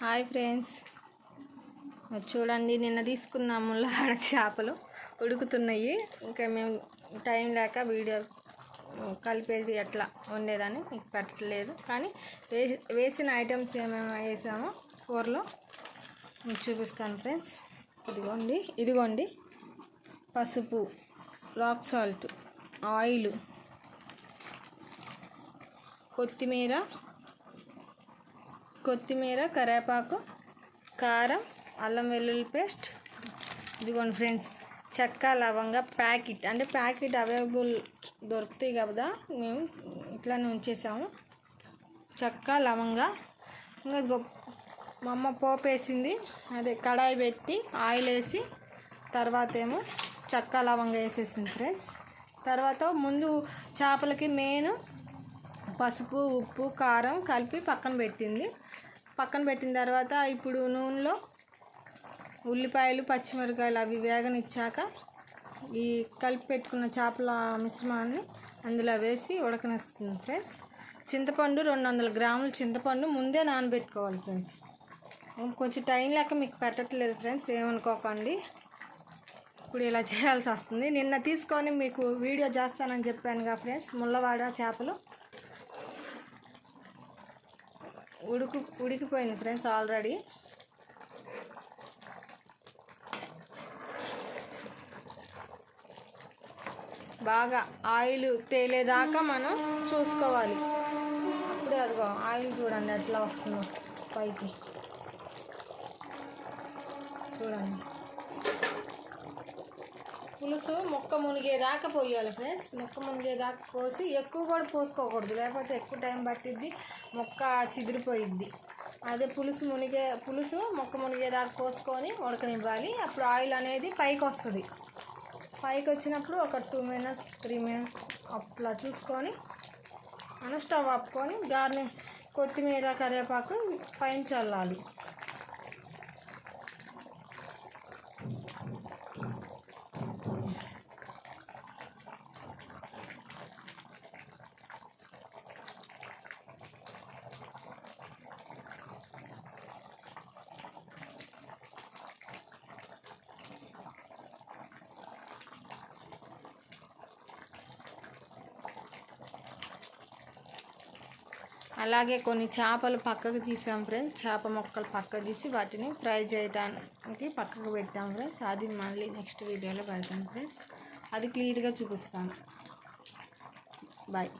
Hi friends. చూడండి నిన్న తీసుకున్న ముళ్ళవాడ చేపలు ఉడుకుతున్నాయి. ఇంకా మేము టైం లేక వీడియో కలిపేది ఎట్లా ఉండేదని మీకు పెట్టలేదు. కానీ వేసిన ఐటమ్స్ ఏమేమి వేసామో కూరలో. మీకు చూపిస్తాను ఫ్రెండ్స్. ఇదిగోండి ఇదిగోండి. పసుపు రాక్ సాల్ట్ ఆయిల్ కొత్తిమీర కొత్తిమీర కరివేపాకు కారం అల్లం వెల్లుల్లి పేస్ట్. ఇదిగోండి ఫ్రెండ్స్ చెక్క లవంగ ప్యాకెట్. అంటే ప్యాకెట్ అవైలబుల్ దొరుకుతాయి కదా మేము ఇట్లానే ఉంచేసాము. చెక్క లవంగ. ఇంకా మా అమ్మ పోపు వేసింది. అదే కడాయి పెట్టి ఆయిల్ వేసి తర్వాత ఏమో చెక్క లవంగ వేసేసింది ఫ్రెండ్స్. తర్వాత ముందు చేపలకి మెయిన్ పసుపు ఉప్పు కారం కలిపి పక్కన పెట్టింది. పక్కన పెట్టిన తర్వాత ఇప్పుడు నూనెలో ఉల్లిపాయలు పచ్చిమిరకాయలు అవి వేగనిచ్చాక ఈ కలిపి పెట్టుకున్న చేపల మిశ్రమాన్ని అందులో వేసి ఉడకనిస్తుంది ఫ్రెండ్స్. చింతపండు రెండు వందల గ్రాముల చింతపండు ముందే నానబెట్టుకోవాలి ఫ్రెండ్స్. కొంచెం టైం లేక మీకు పెట్టట్లేదు ఫ్రెండ్స్ ఏమనుకోకండి. ఇప్పుడు ఇలా చేయాల్సి వస్తుంది. నిన్న తీసుకొని మీకు వీడియో చేస్తానని చెప్పానుగా ఫ్రెండ్స్ ముల్లవాడ చేపలు. ఉడుకు ఉడికిపోయింది ఫ్రెండ్స్ ఆల్రెడీ. బాగా ఆయిల్ తేలేదాకా మనం చూసుకోవాలి. అప్పుడే అదిగో ఆయిల్ చూడండి ఎట్లా వస్తుందో పైకి. చూడండి. పులుసు మొక్క మునిగేదాకా పోయాలి ఫ్రెండ్స్ మొక్క మునిగేదాకా పోసి ఎక్కువ కూడా పోసుకోకూడదు. లేకపోతే ఎక్కువ టైం పట్టిద్ది మొక్క చిదిరిపోయిద్ది. అదే పులుసు మునిగే పులుసు మొక్క మునిగేదాకా పోసుకొని ఉడకనివ్వాలి. అప్పుడు ఆయిల్ అనేది పైకి వస్తుంది. పైకి వచ్చినప్పుడు ఒక టూ మినిట్స్ త్రీ మినిట్స్ అట్లా చూసుకొని మనం స్టవ్ ఆపుకొని గార్ని కొత్తిమీర కరివేపాకు పైన చల్లాలి. అలాగే కొన్ని చేపలు పక్కకు తీసాం ఫ్రెండ్స్ చేప మొక్కలు పక్కకు తీసి వాటిని ఫ్రై చేయడానికి పక్కకు పెట్టాం ఫ్రెండ్స్ అది మళ్ళీ నెక్స్ట్ వీడియోలో పెడతాం ఫ్రెండ్స్ అది క్లియర్గా చూపిస్తాను. బాయ్